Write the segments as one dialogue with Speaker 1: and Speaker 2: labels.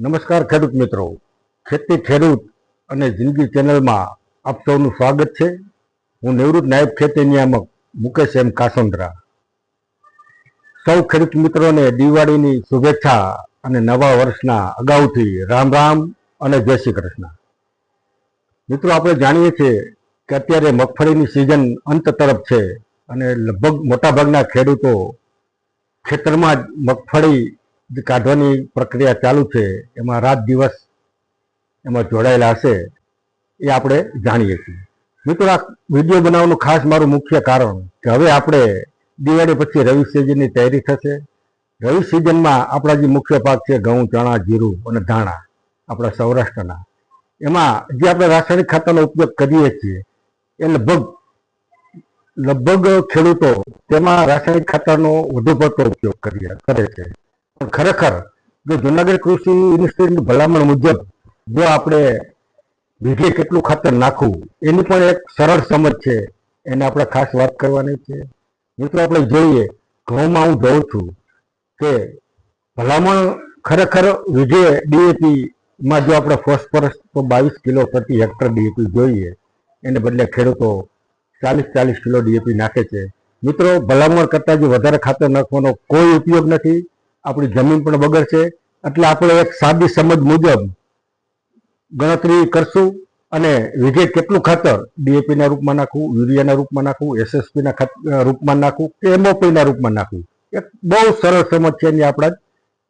Speaker 1: નમસ્કાર ખેડૂત મિત્રો. ખેતી ખેડૂત અને જિંદગી ચેનલમાં આપ સૌનું સ્વાગત છે. હું નિવૃત્ત નાયબ ખેતી નિયામક મુકેશ એમ કાસોંદરા. સૌ ખેડૂત મિત્રોને દિવાળીની શુભેચ્છા અને નવા વર્ષના અગાઉથી રામ રામ અને જય શ્રી કૃષ્ણ. મિત્રો, આપણે જાણીએ છીએ કે અત્યારે મગફળીની સિઝન અંત તરફ છે અને લગભગ મોટાભાગના ખેડૂતો ખેતરમાં જ મગફળી કાઢવાની પ્રક્રિયા ચાલુ છે, એમાં રાત દિવસ એમાં જોડાયેલા હશે, એ આપણે જાણીએ છીએ. મિત્રો, આ વીડિયો બનાવવાનું ખાસ મારું મુખ્ય કારણ કે હવે આપણે દિવાળી પછી રવિ સિઝનની તૈયારી થશે. રવિ સિઝનમાં આપણા જે મુખ્ય પાક છે, ઘઉં, ચણા, જીરું અને ધાણા, આપણા સૌરાષ્ટ્રના. એમાં જે આપણે રાસાયણિક ખાતરનો ઉપયોગ કરીએ છીએ, એ લગભગ લગભગ ખેડૂતો તેમાં રાસાયણિક ખાતરનો વધુ પડતો ઉપયોગ કરે છે. ખરેખર જો જુનાગઢ કૃષિ યુનિવર્સિટીની ભલામણ મુજબ જો આપણે વીઘે કેટલું ખાતર નાખવું, એની પણ એક સરળ સમજ છે. એને આપણે ખાસ વાત કરવાની છે. મિત્રો, આપણે જોઈએ, ઘઉંમાં હું જોઉં છું કે ભલામણ ખરેખર વીઘે ડીએપીમાં જો આપણે ફોસ્ફરસ તો બાવીસ કિલો પ્રતિ હેક્ટર ડીએપી જોઈએ. એને બદલે ખેડૂતો ચાલીસ ચાલીસ કિલો ડીએપી નાખે છે. મિત્રો, ભલામણ કરતાં જે વધારે ખાતર નાખવાનો કોઈ ઉપયોગ નથી. આપણી જમીન પણ બગડશે. એટલે આપણે એક સાદી સમજ મુજબ ગણતરી કરશું અને વીઘે કેટલું ખાતર? ડીએપીના રૂપમાં નાખવું યુરિયાના રૂપમાં નાખવું એસએસપીના ખાત- રૂપમાં નાખવું કે એમઓપીના રૂપમાં નાખવું? એક બહુ સરળ સમજ છે એની આપણે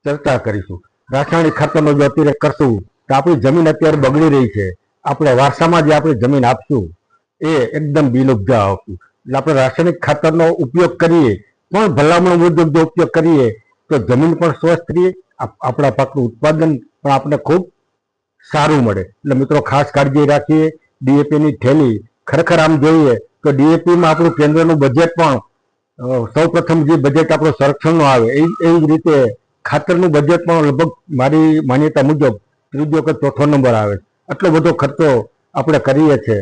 Speaker 1: ચર્ચા કરીશું. રાસાયણિક ખાતરનો જો અતિરેક કરશું તો આપણી જમીન અત્યારે બગડી રહી છે. આપણે વારસામાં જે આપણી જમીન આપશું, એ એકદમ બિનઉપજા આપશું. એટલે આપણે રાસાયણિક ખાતરનો ઉપયોગ કરીએ, પણ ભલામણ મુજબ જો ઉપયોગ કરીએ તો જમીન પણ સ્વસ્થ રહે, આપ- આપણા પાકનું ઉત્પાદન પણ આપણે ખૂબ સારું મળે. એટલે મિત્રો ખાસ કાળજી રાખીએ, ડીએપીની થેલી ખરેખર આમ જોઈએ તો ડીએપીમાં આપણું કેન્દ્રનું બજેટ પણ સૌ પ્રથમ જે બજેટ આપણું સંરક્ષણનું આવે, એ એવી જ રીતે ખાતરનું બજેટ પણ લગભગ મારી માન્યતા મુજબ ત્રીજો કે ચોથો નંબર આવે. આટલો બધો ખર્ચો આપણે કરીએ છીએ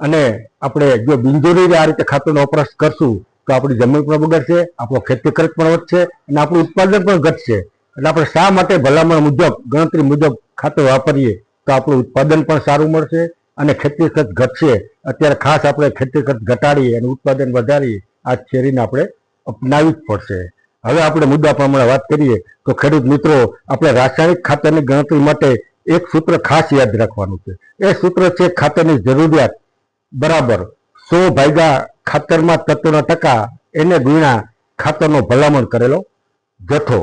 Speaker 1: અને આપણે જો બિનજરૂરી આ રીતે ખાતરનો વપરાશ કરશું તો આપણી જમીન પણ બગડશે, આપણો ખેતી ખર્ચ પણ વધશે અને આપણું ઉત્પાદન પણ ઘટશે. એટલે આપણે શા માટે ભલામણ મુજબ, ગણતરી મુજબ ખાતર વાપરીએ તો આપણું ઉત્પાદન પણ સારું મળશે અને ખેતી ખર્ચ ઘટશે. અત્યારે ખાસ આપણે ખેતી ખર્ચ ઘટાડીએ અને ઉત્પાદન વધારીએ, આ શેરીને આપણે અપનાવી જ પડશે. હવે આપણે મુદ્દા પ્રમાણે વાત કરીએ તો ખેડૂત મિત્રો, આપણે રાસાયણિક ખાતરની ગણતરી માટે એક સૂત્ર ખાસ યાદ રાખવાનું છે. એ સૂત્ર છે ખાતરની જરૂરિયાત. બરાબર. સો ભાગ્યા ખાતરમાં તત્વના ટકા એને ગુણ્યા ખાતરનો ભલામણ કરેલો જથ્થો.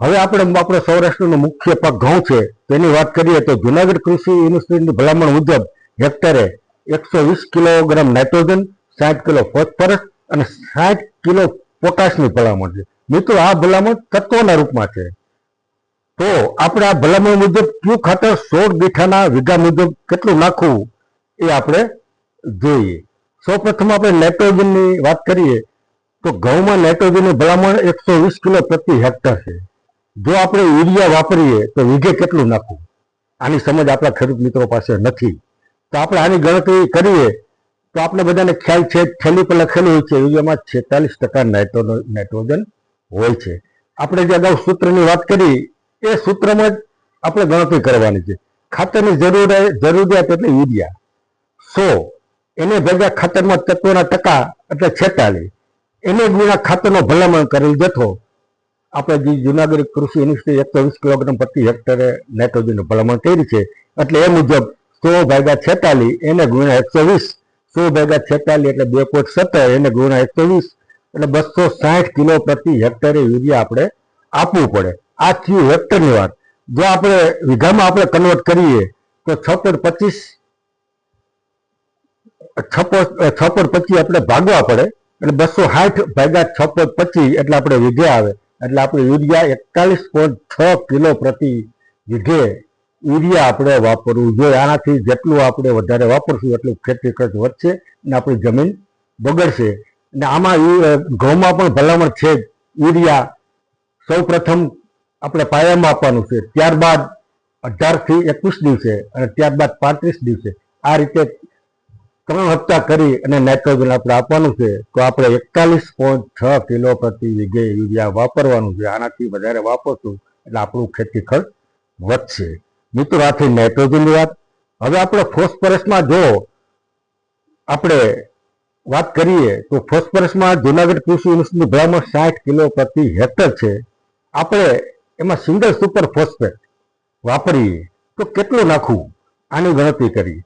Speaker 1: હવે આપણે આપણો સૌરાષ્ટ્રનો મુખ્ય પાક ઘઉં છે તેની વાત કરીએ તો જુનાગઢ કૃષિ યુનિવર્સિટીની ભલામણ મુજબ હેક્ટરે એકસો વીસ કિલોગ્રામ નાઇટ્રોજન, સાઠ કિલો ફોસ્ફરસ અને સાઠ કિલો પોટાશની ભલામણ છે. મિત્રો, આ ભલામણ તત્વોના રૂપમાં છે. તો આપણે આ ભલામણ મુજબ કયું ખાતર સોળ બીઠાના વીઘા મુજબ કેટલું નાખવું એ આપણે જોઈએ. સૌપ્રથમ આપણે નાઇટ્રોજનની વાત કરીએ, તો ઘઉંમાં નાઇટ્રોજનની ભલામણ એકસો વીસ કિલો પ્રતિ હેક્ટર છે. જો આપણે યુરિયા વાપરીએ, તો વીઘે કેટલું નાખવું? આની સમજ આપણા ખેડૂત મિત્રો પાસે નથી. તો આપણે આની ગણતરી કરીએ, તો આપણે બધાને ખ્યાલ છે થેલી પર લખેલું હોય છે, યુરિયામાં છેતાલીસ ટકા નાઇટ્રો નાઇટ્રોજન હોય છે. આપણે જે અગાઉ સૂત્રની વાત કરી, એ સૂત્રમાં જ આપણે ગણતરી કરવાની છે. ખાતરની જરૂર જરૂરિયાત એટલે યુરિયા. સો એને ભેગા ખાતરમાં તત્વના ટકા એટલે છેતાલીસ એને ગુણા ખાતરનો ભલામણ કરેલ જથ્થો. આપણે જે જુનાગઢ કૃષિ યુનિવર્સિટી એકસો કિલોગ્રામ પ્રતિ હેક્ટરે નાઇટ્રોજનનું ભલામણ કરી છે. એટલે એ મુજબ સો ભાગ્યા છેતાલીસ એને ગુણ્યા એકસો વીસ. સો ભાગ્યા છેતાલીસ એટલે બે પોઈન્ટ સત્તર, એને ગુણ્યા એકસો એટલે બસો સાઠ કિલો પ્રતિ હેક્ટરે યુરિયા આપણે આપવું પડે. આ થયું હેક્ટરની વાત. જો આપણે વીઘામાં આપણે કન્વર્ટ કરીએ તો છ પચીસ છ છ પોઈન્ટ પચીસ આપણે ભાગવા પડે. એટલે બસો સાઠ ભાગ્યા છપ્પન પચી એટલે આપણે વીઘે આવે. એટલે આપણે યુરિયા એકતાલીસ પોઈન્ટ છ કિલો પ્રતિ વીઘે યુરિયા આપણે વાપરવું જોઈએ. આનાથી જેટલું આપણે વધારે વાપરશું એટલું ખેતી ખર્ચ વધશે અને આપણી જમીન બગડશે. અને આમાં ઘઉંમાં પણ ભલામણ છે યુરિયા સૌ પ્રથમ આપણે પાયામાં આપવાનું છે. ત્યારબાદ અઢારથી એકવીસ દિવસે અને ત્યારબાદ પાંત્રીસ દિવસે. આ રીતે ત્રણ હપ્તા કરી અને નાઇટ્રોજન આપણે આપવાનું છે, તો આપણે એકતાલીસ પોઈન્ટ છ કિલો પ્રતિ વીઘે યુરિયા વાપરવાનું છે. આનાથી વધારે વાપરશું એટલે આપણું ખેતી ખર્ચ વધશે. મિત્રો આથી નાઇટ્રોજનની વાત. હવે આપણે ફોસ્ફરસમાં જો આપણે વાત કરીએ, તો ફોસ્ફરસમાં જુનાગઢ કૃષિ યુનિવર્સિટીની ભલામણ સાઠ કિલો પ્રતિ હેક્ટર છે. આપણે એમાં સિંગલ સુપર ફોસ્ફેટ વાપરીએ, તો કેટલું નાખવું? આની ગણતરી કરી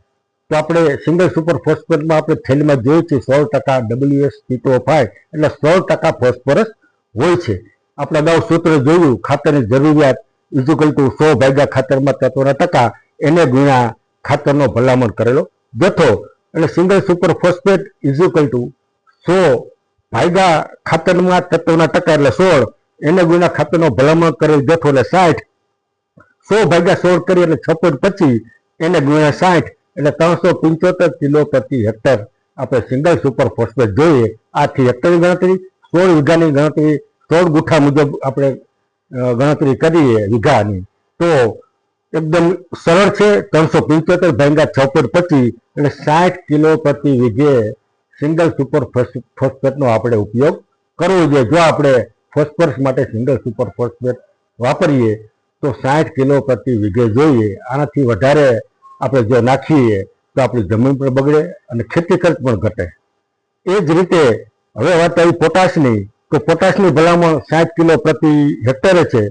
Speaker 1: તો આપણે સિંગલ સુપર ફોસ્ફેટમાં આપણે થેલીમાં જોઈએ છીએ સોળ ટકા ડબલ્યુએસ ટીટો ફાય એટલે સોળ ટકા ફોસ્ફરસ હોય છે. આપણે અગાઉ સૂત્ર જોયું, ખાતરની જરૂરિયાત ઇઝુકલ ટુ સો ભાગ્યા ખાતરમાં તત્વના ટકા, એને ગુણ્યા ખાતરનો ભલામણ કરેલો જથ્થો. એટલે single super phosphate equal to સો ભાગ્યા ખાતરમાં તત્વના ટકા એટલે સોળ, એને ગુણ્યા ખાતરનો ભલામણ કરેલ જથ્થો એટલે સાઠ. સો ભાગ્યા સોળ કરી એટલે છ પોઈન્ટ પચીસ, એને ગુણ્યા સાઠ. એટલે ત્રણસો પંચોતેર કિલો પ્રતિ હેક્ટર આપણે સિંગલ સુપર ફોસ્ફેટ જોઈએ. આથી હેક્ટરની ગણતરી, સોળ વીઘાની ગણતરી, સોળ ગુઠા મુજબ આપણે ગણતરી કરીએ વીઘાની. તો એકદમ સરળ છે, ત્રણસો પંચોતેર ભાંગા છ પોઈન્ટ પચીસ, એટલે સાઠ કિલો પ્રતિ વીઘે સિંગલ સુપર ફોસ્ફેટનો આપણે ઉપયોગ કરવો જોઈએ. જો આપણે ફોસ્ફરસ માટે સિંગલ સુપર ફોસ્ફેટ વાપરીએ, તો સાઠ કિલો પ્રતિ વીઘે જોઈએ. આનાથી વધારે આપણે જો નાખીએ તો આપણી જમીન પણ બગડે અને ખેતી ખર્ચ પણ ઘટે. એ જ રીતે હવે વાત આવી પોટાશની. તો પોટાશની ભલામણ સાઠ કિલો પ્રતિ હેક્ટરે છે.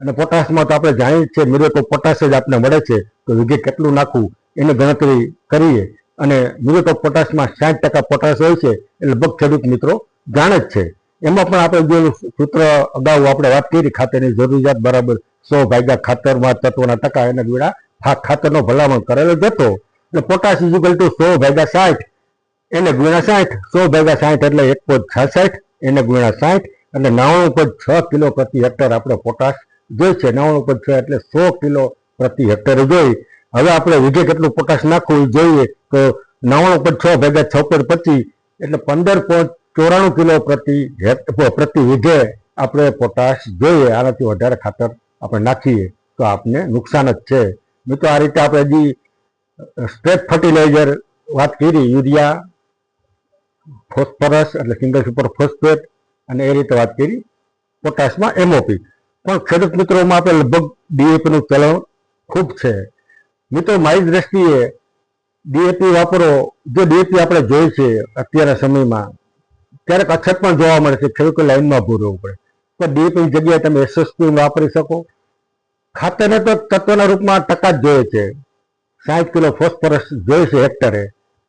Speaker 1: અને પોટાશમાં તો આપણે જાણીએ છીએ તો પોટાશ જ આપણે મળે છે. તો વિઘે કેટલું નાખવું એની ગણતરી કરીએ. અને મિરેકો પોટાશમાં સાઠ ટકા પોટાશ હોય છે એ લગભગ ખેડૂત મિત્રો જાણે જ છે. એમાં પણ આપણે જે સૂત્ર અગાઉ આપણે વાત કરી, ખાતરની જરૂરિયાત બરાબર સો ભાગ્યા ખાતરમાં તત્વના ટકા એને ગુણા ખાતરનો ભલામણ કરેલો જતો એટલે પોટાશ ઇઝિકલ ટુ સો ભેગા સાઠ. એને ગુણ્યા સાઠ. સો ભેગા સાઠ એટલે એક પોઈન્ટ છાસઠ. એને ગુણ્યા સાઠ. અને નવ્વાણું પોઈન્ટ છ કિલો પ્રતિ હેક્ટર આપણે પોટાશ જોઈ છે. નવ્વાણું પોઈન્ટ છ એટલે સો કિલો પ્રતિ હેક્ટરે જોઈ. હવે આપણે વીઘે કેટલું પોટાશ નાખવું એ જોઈએ. તો નવ્વાણું પોઈન્ટ છ ભેગા છ પોઈન્ટ પચીસ એટલે પંદર પોઈન્ટ ચોરાણું કિલો પ્રતિ પ્રતિ વીઘે આપણે પોટાશ જોઈએ. આનાથી વધારે ખાતર આપણે નાખીએ. તો આપને નુકસાન જ છે. મિત્રો આ રીતે આપણે હજી સ્ટ્રેટ ફર્ટિલાઇઝર વાત કરી, યુરિયા, ફોસ્ફરસ એટલે સિંગલ સુપર ફોસ્ફેટ અને એ રીતે વાત કરી, પોટાશમાં એમઓપી પણ ખેડૂત મિત્રોમાં આપણે લગભગ ડીએપીનું ચલણ ખૂબ છે. મિત્રો, મારી દ્રષ્ટિએ ડીએપી વાપરો, જો ડીએપી આપણે જોઈ છે અત્યારના સમયમાં, ક્યારેક અછત પણ જોવા મળે છે ખેડૂતો લાઈનમાં રહેવું પડે. તો ડીએપીની જગ્યાએ તમે એસએસપી વાપરી શકો. ખાતરને તો તત્વના રૂપમાં ટકા જ જોઈએ છે. સાઠ કિલો ફોસ્ફરસ જોઈએ છે હેક્ટરે.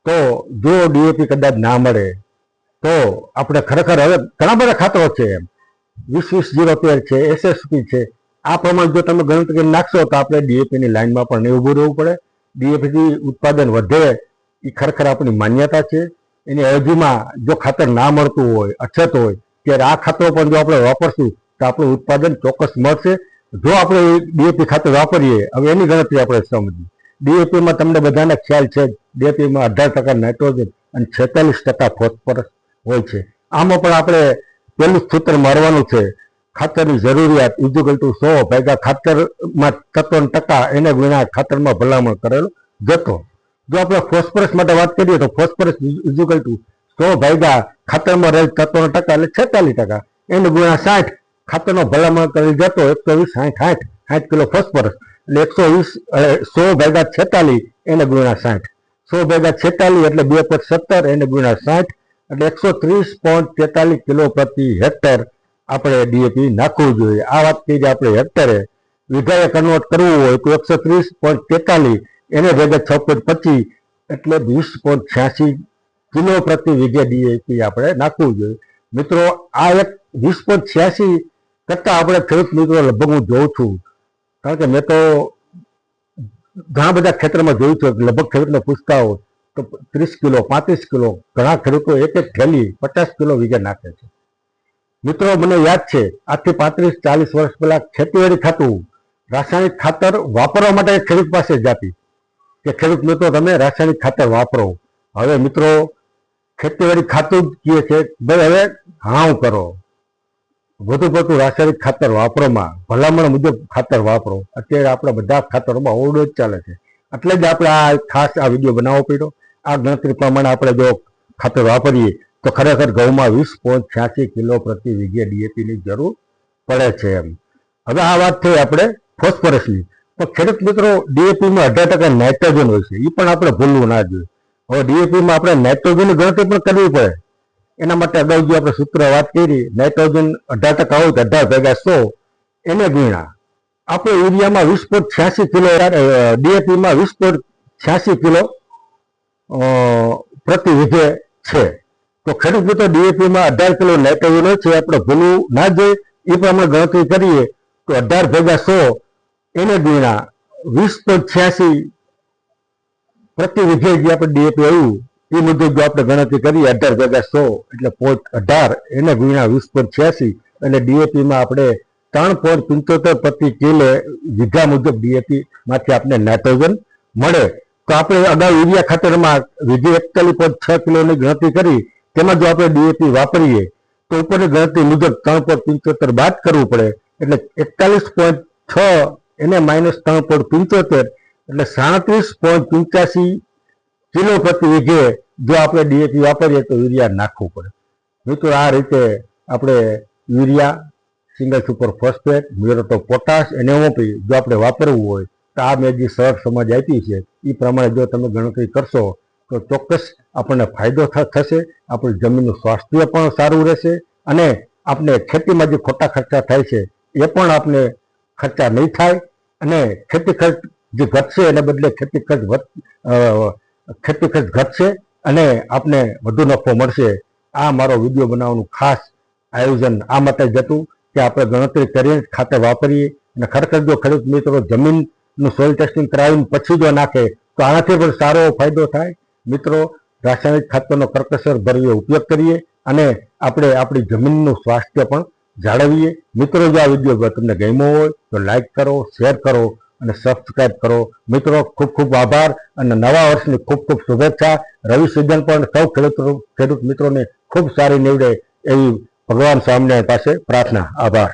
Speaker 1: તો જો ડીએપી કદાચ ના મળે, તો આપણે ખરેખર હવે ઘણા બધા ખાતરો છે એમ. વીસ વીસ જીરો તેર છે એસએસપી છે. આ પ્રમાણે જો તમે ગણતરી નાખશો તો આપણે ડીએપીની લાઇનમાં પણ નહીં ઊભું રહેવું પડે. ડીએપીથી ઉત્પાદન વધે એ ખરેખર આપણી માન્યતા છે. એની અરજીમાં જો ખાતર ના મળતું હોય, અછત હોય, ત્યારે આ ખાતરો પણ જો આપણે વાપરશું તો આપણું ઉત્પાદન ચોક્કસ મળશે. જો આપણે ડીએપી ખાતર વાપરીએ, હવે એની ગણતરી આપણે સમજીએ. ડીએપીમાં તમને બધાને ખ્યાલ છે ડીએપીમાં અઢાર ટકા નાઇટ્રોજન અને છેતાલીસ ટકા ફોસ્ફરસ હોય છે. આમાં પણ આપણે પેલું સૂત્ર મારવાનું છે, ખાતરની જરૂરિયાત ઇઝિકલ ટુ સો ભાગ્યા ખાતરમાં તત્વના ટકા એને વિના ખાતરમાં ભલામણ કરેલો જતો જો આપણે ફોસ્ફરસ માટે વાત કરીએ તો ફોસ્ફરસ ઇઝિકલ ટુ સો ભાગ્યા ખાતરમાં રહેલ તત્વના ટકા એટલે છેતાલીસ ટકા. એને ગુણા સાઠ ખાતરનો ભલામણ કરી જતો એકસો વીસ, સાઠ સાઠ સાઠ કિલો ફોસ્ફરસ એટલે એકસો વીસ સો ભેગા છેતાલીસ, એને ગુણ્યા સાઠ. સો ભેગા છેતાલીસ એટલે બે પોઈન્ટ સત્તર, એને ગુણ્યા સાઠ. એટલે એકસો ત્રીસ પોઈન્ટ તેતાલીસ કિલો પ્રતિ હેક્ટર આપણે ડીએપી નાખવું જોઈએ. આ વાત કરી આપણે હેક્ટરે વિઘાએ કન્વર્ટ કરવું હોય તો એકસો ત્રીસ પોઈન્ટ તેતાલીસ, એને ભેગા છ પોઈન્ટ પચીસ, એટલે વીસ પોઈન્ટ છ્યાસી કિલો પ્રતિ વીઘે ડીએપી આપણે નાખવું જોઈએ. મિત્રો, આ એક વીસ પોઈન્ટ છ્યાસી કરતાં આપણે ખેડૂત મિત્રો લગભગ હું જોઉં છું. કારણ કે મેં તો ઘણા બધા ક્ષેત્રમાં જોયું છે લગભગ ખેડૂતને પૂછતા હોય તો ત્રીસ કિલો, પાંત્રીસ કિલો ઘણા ખેડૂતો એક એક થેલી પચાસ કિલો વીઘે નાખે છે. મિત્રો, મને યાદ છે, આજથી પાંત્રીસ, ચાલીસ વર્ષ પહેલા ખેતીવાડી ખાતું રાસાયણિક ખાતર વાપરવા માટે ખેડૂત પાસે જાતી. કે ખેડૂત મિત્રો, તમે રાસાયણિક ખાતર વાપરો. હવે મિત્રો, ખેતીવાડી ખાતું જ કહે છે, ભાઈ, હવે હાવ કરો. વધુ પડતું રાસાયણિક ખાતર વાપરોમાં, ભલામણ મુજબ ખાતર વાપરો. અત્યારે આપણા બધા ખાતરોમાં ઓરડો જ ચાલે છે. એટલે જ આપણે આ ખાસ આ વીડિયો બનાવવો પડ્યો. આ ગણતરી પ્રમાણે આપણે જો ખાતર વાપરીએ, તો ખરેખર ઘઉંમાં વીસ પોઈન્ટ છ્યાસી કિલો પ્રતિ વીઘે ડીએપીની જરૂર પડે છે એમ. હવે આ વાત થઈ આપણે ફોસ્ફરસની. પણ ખેડૂત મિત્રો ડીએપીમાં અઢાર ટકા નાઇટ્રોજન હોય છે. એ પણ આપણે ભૂલવું ના જોઈએ. હવે ડીએપીમાં આપણે નાઇટ્રોજનની ગણતરી પણ કરવી પડે. એના માટે અગાઉ જે આપણે સૂત્ર વાત કરી, નાઇટ્રોજન અઢાર ટકા હોય તો અઢાર ભેગા સો, એને ગુણ્યા. આપણે યુરિયામાં વીસ પોઈન્ટ છ્યાસી કિલો ડીએપીમાં વીસ પોઈન્ટ છ્યાસી કિલો પ્રતિ વિધે છે. તો ખેડૂત મિત્રો ડીએપીમાં અઢાર કિલો નાઇટ્રોજન હોય છે આપણે ભૂલવું ના જોઈએ. એ પ્રમાણે ગણતરી કરીએ તો અઢાર ભેગા સો, એને ગુણ્યા વીસ પોઈન્ટ છ્યાસી પ્રતિ વિધે જે આપણે ડીએપી આવ્યું એ મુજબ જો આપણે ગણતરી કરીએ, અઢાર જગ્યા સો એટલે પોઈન્ટ અઢાર, એને ગુણ્યા વીસ પોઈન્ટ છ્યાસી એટલે ડીએપીમાં આપણે ત્રણ પોઈન્ટ પંચોતેર પ્રતિ કિલો વીઘા મુજબ ડીએપીમાંથી આપણે નાઇટ્રોજન મળે. તો આપણે અગાઉ યુરિયા ખાતરમાં વીઘે એકતાલીસ પોઈન્ટ છ કિલોની ગણતરી કરી. તેમાં જો આપણે ડીએપી વાપરીએ, તો ઉપરની ગણતરી મુજબ ત્રણ પોઈન્ટ પંચોતેર બાદ કરવું પડે. એટલે એકતાલીસ પોઈન્ટ છ એને માઇનસ ત્રણ પોઈન્ટ પંચોતેર એટલે સાડત્રીસ પોઈન્ટ પંચ્યાસી કિલો પ્રતિ વીઘે જો આપણે ડીએપી વાપરીએ તો યુરિયા નાખવું પડે. મિત્રો, આ રીતે આપણે urea, single super phosphate muriate potash અને એમઓપી જો આપણે વાપરવું હોય, તો આ મેં જે સરળ સમજ આપી છે એ પ્રમાણે જો તમે ગણતરી કરશો, તો ચોક્કસ આપણને ફાયદો થશે, આપણી જમીનનું સ્વાસ્થ્ય પણ સારું રહેશે અને આપણે ખેતીમાં જે ખોટા ખર્ચા થાય છે, એ પણ આપણે ખર્ચા નહીં થાય અને ખેતી ખર્ચ જે ઘટશે, એને બદલે ખેતી ખર્ચ ખેતી ખર્ચ ઘટશે અને આપને વધુ નફો મળશે. આ મારો વીડિયો બનાવવાનું ખાસ આયોજન આ માટે જ હતું કે આપણે ગણતરી કરીને ખાતે વાપરીએ અને ખરેખર જો ખેડૂત મિત્રો જમીનનું સોઇલ ટેસ્ટિંગ કરાવીને પછી જો નાખે, તો આનાથી પણ સારો ફાયદો થાય. મિત્રો, રાસાયણિક ખાતરનો કરકસર ભરીએ, ઉપયોગ કરીએ અને આપણે આપણી જમીનનું સ્વાસ્થ્ય પણ જાળવીએ. મિત્રો, જો આ વીડિયો તમને ગમ્યો હોય તો લાઇક કરો શેર કરો. અને સબસ્ક્રાઈબ કરો. મિત્રો, ખૂબ ખૂબ આભાર અને નવા વર્ષની ખૂબ ખૂબ શુભેચ્છા. રવિ સિઝન પણ સૌ ખેડૂત ખેડૂત મિત્રોને ખૂબ સારી નીવડે એવી ભગવાન સ્વામિનારાયણ પાસે પ્રાર્થના. આભાર.